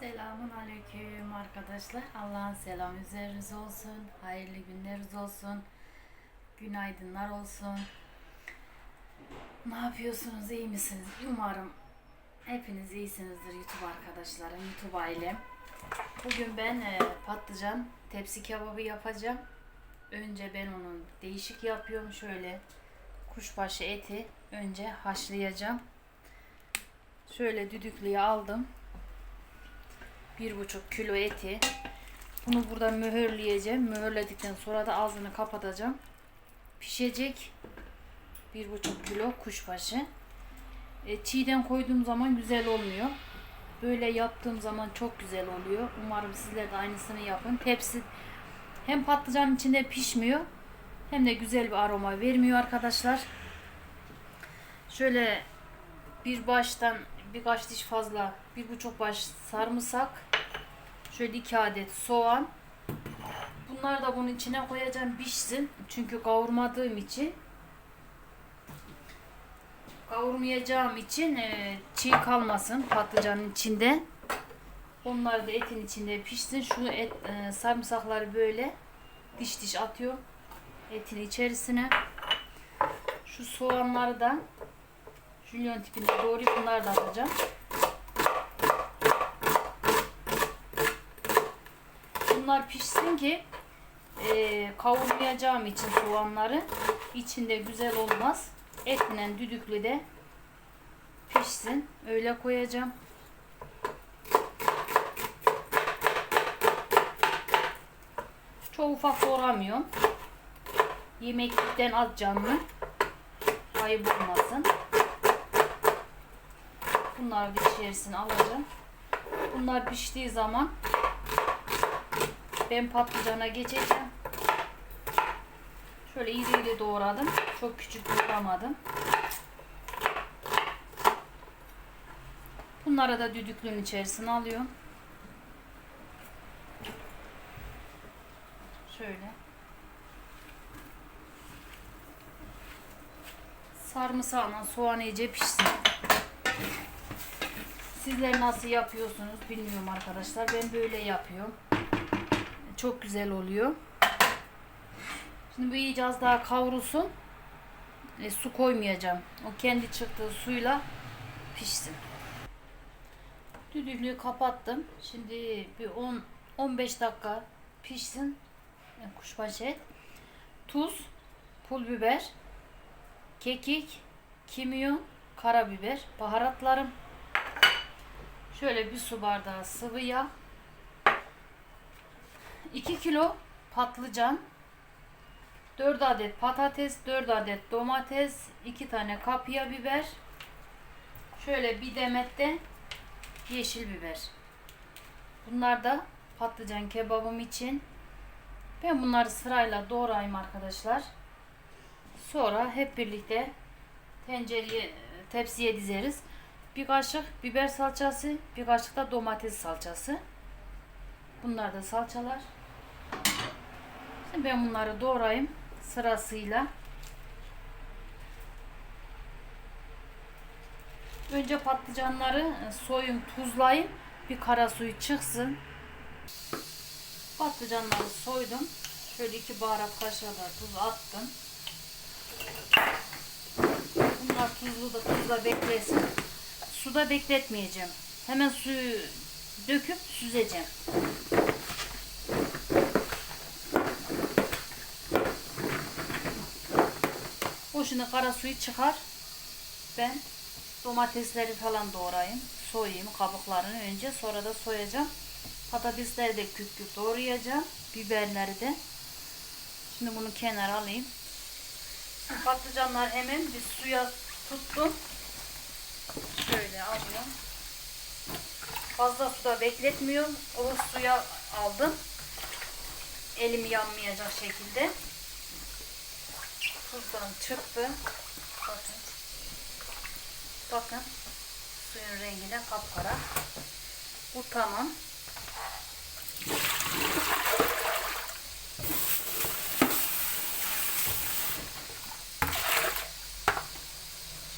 Selamun aleyküm arkadaşlar. Allah'ın selamı üzerinize olsun. Hayırlı günleriniz olsun. Günaydınlar olsun. Ne yapıyorsunuz? iyi misiniz? Umarım hepiniz iyisinizdir YouTube arkadaşlarım, YouTube ailem. Bugün ben e, patlıcan tepsi kebabı yapacağım. Önce ben onun değişik yapıyorum. Şöyle kuşbaşı eti önce haşlayacağım. Şöyle düdüklüye aldım. Bir buçuk kilo eti. Bunu burada mühürleyeceğim. Mühürledikten sonra da ağzını kapatacağım. Pişecek. Bir buçuk kilo kuşbaşı. E, çiğden koyduğum zaman güzel olmuyor. Böyle yaptığım zaman çok güzel oluyor. Umarım sizler de aynısını yapın. Tepsi hem patlıcanın içinde pişmiyor hem de güzel bir aroma vermiyor arkadaşlar. Şöyle bir baştan birkaç diş fazla bir buçuk baş sarımsak şöyle iki adet soğan. Bunlar da bunun içine koyacağım pişsin. Çünkü kavurmadığım için. Kavurmayacağım için e, çiğ kalmasın patlıcanın içinde. Onlar da etin içinde pişsin. Şu et e, sarımsakları böyle diş diş atıyorum etin içerisine. Şu soğanları da Jülyon tipinde doğrayıp bunları da atacağım. Bunlar pişsin ki e, kavurmayacağım için soğanları içinde güzel olmaz. Etle düdüklü de pişsin. Öyle koyacağım. Çok ufak doğramıyorum. Yemeklikten az canlı. Ayıp olmasın. Bunlar bir içerisine alacağım. Bunlar piştiği zaman ben patlıcana geçeceğim. Şöyle iri iri doğradım. Çok küçük doğramadım. Bunları da düdüklüğün içerisine alıyorum. Şöyle. Sarımsağla soğan iyice pişsin. Sizler nasıl yapıyorsunuz bilmiyorum arkadaşlar. Ben böyle yapıyorum. Çok güzel oluyor. Şimdi bu iyice az daha kavrulsun. E, su koymayacağım. O kendi çıktığı suyla pişsin. Düdüklüğü kapattım. Şimdi bir 10 15 dakika pişsin. Yani kuşbaşı et. Tuz, pul biber, kekik, kimyon, karabiber, baharatlarım. Şöyle bir su bardağı sıvı yağ. 2 kilo patlıcan. 4 adet patates, 4 adet domates, 2 tane kapya biber. Şöyle bir demet de yeşil biber. Bunlar da patlıcan kebabım için. Ben bunları sırayla doğrayayım arkadaşlar. Sonra hep birlikte tencereye, tepsiye dizeriz. Bir kaşık biber salçası, bir kaşık da domates salçası. Bunlar da salçalar. Ben bunları doğrayayım sırasıyla. Önce patlıcanları e, soyun, tuzlayayım. Bir kara suyu çıksın. Patlıcanları soydum. Şöyle iki baharat kaşığı da tuz attım. Bunlar tuzlu da tuzla beklesin. Suda bekletmeyeceğim. Hemen suyu döküp süzeceğim. Şimdi kara suyu çıkar. Ben domatesleri falan doğrayayım. Soyayım kabuklarını önce sonra da soyacağım. Patatesleri de küp küp doğrayacağım. Biberleri de. Şimdi bunu kenara alayım. Şimdi patlıcanlar hemen bir suya tuttum. Şöyle alıyorum. Fazla suda bekletmiyorum. O suya aldım. Elim yanmayacak şekilde. Tuzdan çıktı. Bakın. Bakın. Suyun rengi de kapkara. Bu tamam.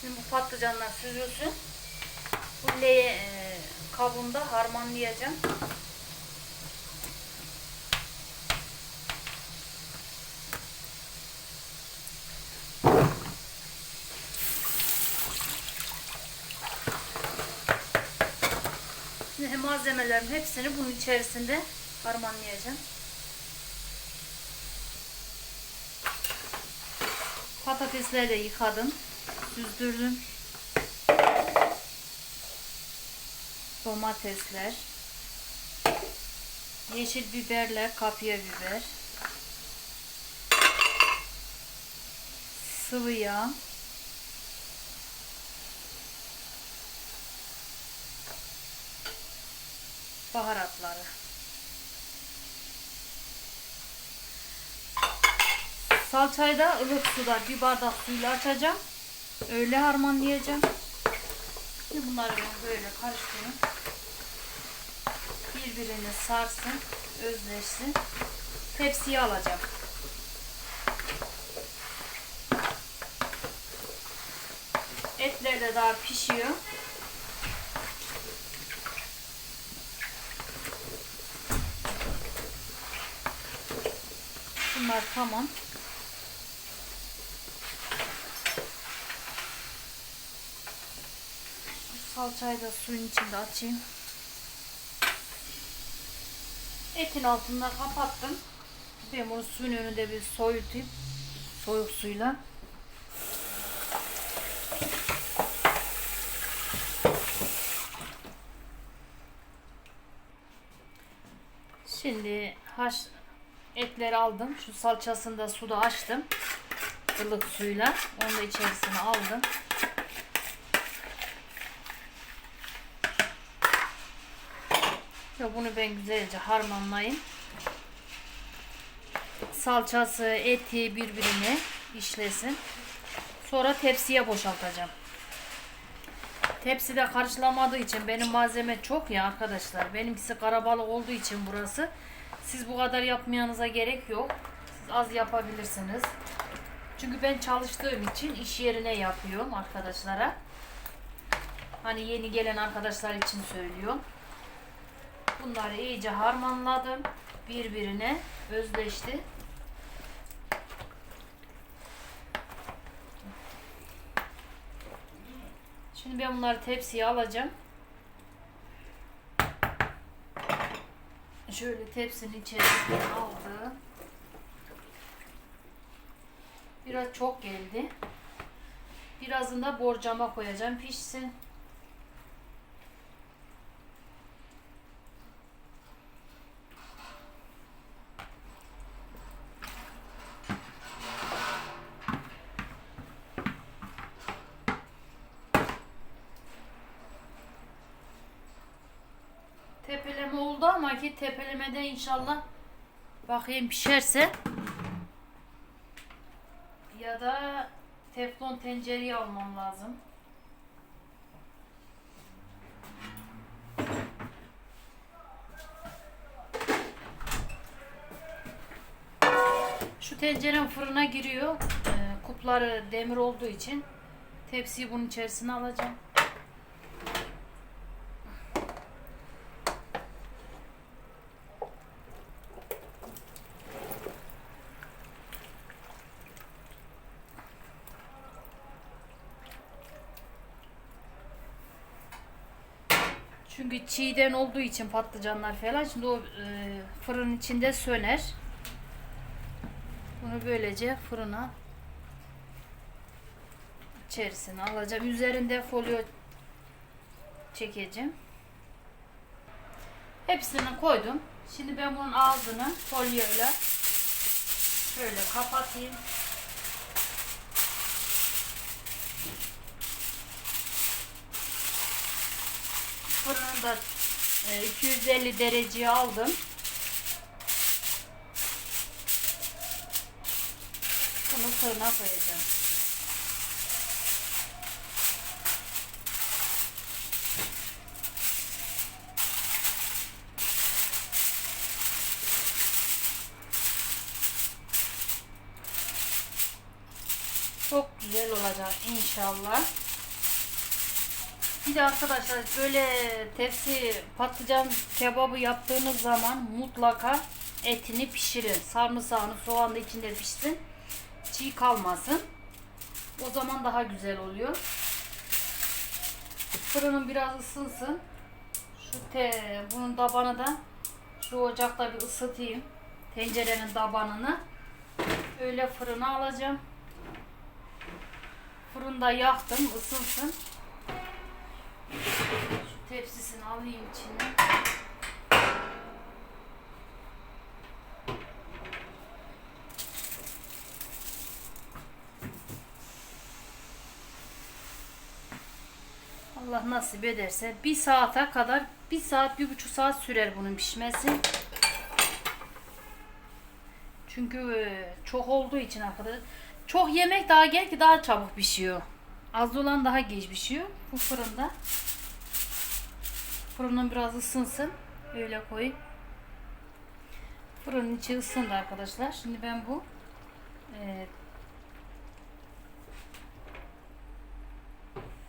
Şimdi bu patlıcanlar süzülsün. Bu leye, e, kabında harmanlayacağım. Şimdi malzemelerin hepsini bunun içerisinde harmanlayacağım. Patatesleri de yıkadım, süzdürdüm. Domatesler, yeşil biberler, kapya biber, sıvı yağ, Salçayı da ılık suda bir bardak suyla açacağım. Öyle harmanlayacağım. Şimdi bunları ben böyle karıştırayım. Birbirini sarsın, özleşsin. Tepsiye alacağım. Etler de daha pişiyor. Bunlar tamam. Şu salçayı da suyun içinde açayım. Etin altında kapattım. Ben bunu suyun önünde bir soyutayım. Soğuk suyla. Şimdi haş etleri aldım. Şu salçasını da suda açtım. ılık suyla. Onu da içerisine aldım. Ve bunu ben güzelce harmanlayayım. Salçası, eti birbirine işlesin. Sonra tepsiye boşaltacağım. Tepside karışlamadığı için benim malzeme çok ya arkadaşlar. Benimkisi karabalık olduğu için burası. Siz bu kadar yapmayanıza gerek yok. Siz az yapabilirsiniz. Çünkü ben çalıştığım için iş yerine yapıyorum arkadaşlara. Hani yeni gelen arkadaşlar için söylüyorum. Bunları iyice harmanladım. Birbirine özleşti. Şimdi ben bunları tepsiye alacağım. Şöyle tepsinin içerisine aldım. Biraz çok geldi. Birazını da borcama koyacağım pişsin. Oldu ama ki tepelemede inşallah bakayım pişerse ya da teflon tencereyi almam lazım. Şu tencerem fırına giriyor. Ee, kupları demir olduğu için tepsiyi bunun içerisine alacağım. Çünkü çiğden olduğu için patlıcanlar falan şimdi o e, fırın içinde söner. Bunu böylece fırına içerisine alacağım. Üzerinde folyo çekeceğim. Hepsini koydum. Şimdi ben bunun ağzını folyoyla şöyle kapatayım. Da e, 250 dereceye aldım. Bunu fırına koyacağım. Çok güzel olacak inşallah. Bir de arkadaşlar böyle tepsi patlıcan kebabı yaptığınız zaman mutlaka etini pişirin. Sarımsağını, soğanı da içinde pişsin. Çiğ kalmasın. O zaman daha güzel oluyor. Fırının biraz ısınsın. Şu te, bunun tabanı da şu ocakta bir ısıtayım. Tencerenin tabanını. Öyle fırına alacağım. Fırında yaktım, ısınsın. Tepsisini alayım içine. Allah nasip ederse bir saate kadar bir saat bir buçuk saat sürer bunun pişmesi. Çünkü e, çok olduğu için arkadaşlar. Çok yemek daha gel ki daha çabuk pişiyor. Az olan daha geç pişiyor. Bu fırında. Fırının biraz ısınsın. Öyle koy. Fırının içi ısındı arkadaşlar. Şimdi ben bu e,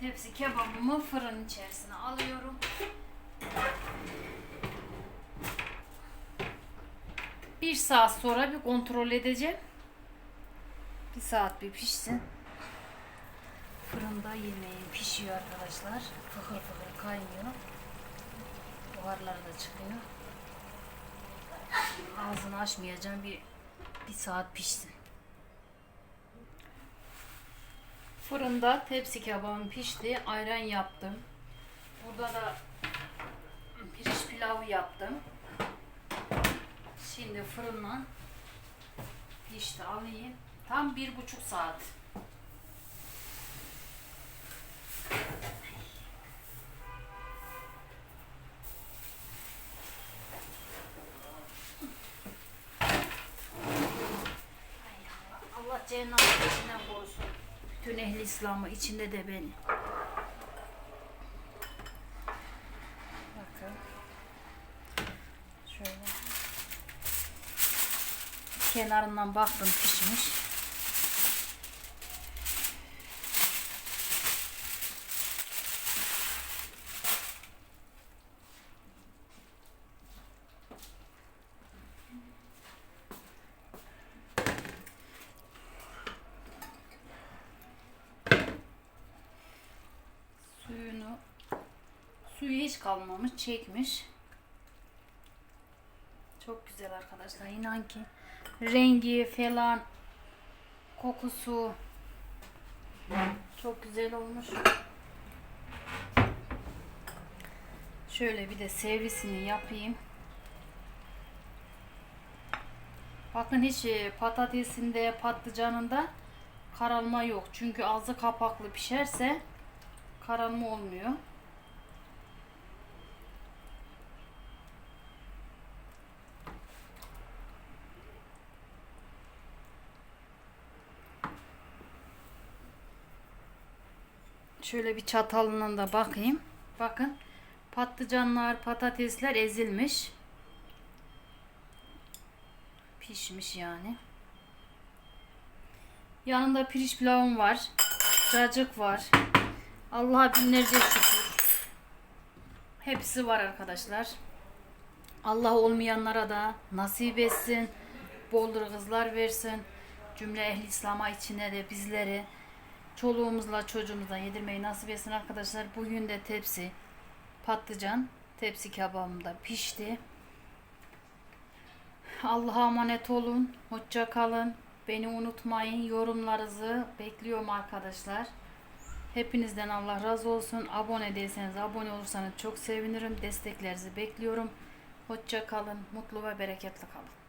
tepsi kebabımı fırının içerisine alıyorum. Bir saat sonra bir kontrol edeceğim. Bir saat bir pişsin. Fırında yemeğim pişiyor arkadaşlar. Fıkır fıkır kaynıyor. Buharları da çıkıyor. Ağzını açmayacağım bir bir saat pişsin. Fırında tepsi kebabım pişti. Ayran yaptım. Burada da pirinç pilavı yaptım. Şimdi fırından pişti alayım. Tam bir buçuk saat. Hay Allah, Allah cennet içinden korusun. Bütün ehli İslam'ı içinde de beni. Bakın. Şöyle. Kenarından baktım pişmiş. Kalmamış, çekmiş. Çok güzel arkadaşlar. İnan ki rengi falan kokusu çok güzel olmuş. Şöyle bir de servisini yapayım. Bakın hiç e, patatesinde, patlıcanında karalma yok. Çünkü ağzı kapaklı pişerse karalma olmuyor. Şöyle bir çatalından da bakayım. Bakın patlıcanlar, patatesler ezilmiş. Pişmiş yani. Yanında pirinç pilavım var. Cacık var. Allah'a binlerce şükür. Hepsi var arkadaşlar. Allah olmayanlara da nasip etsin. Boldur kızlar versin. Cümle ehli İslam'a içine de bizleri çoluğumuzla çocuğumuzla yedirmeyi nasip etsin arkadaşlar. Bugün de tepsi patlıcan tepsi kebabım da pişti. Allah'a emanet olun. Hoşça kalın. Beni unutmayın. Yorumlarınızı bekliyorum arkadaşlar. Hepinizden Allah razı olsun. Abone değilseniz abone olursanız çok sevinirim. Desteklerinizi bekliyorum. Hoşça kalın. Mutlu ve bereketli kalın.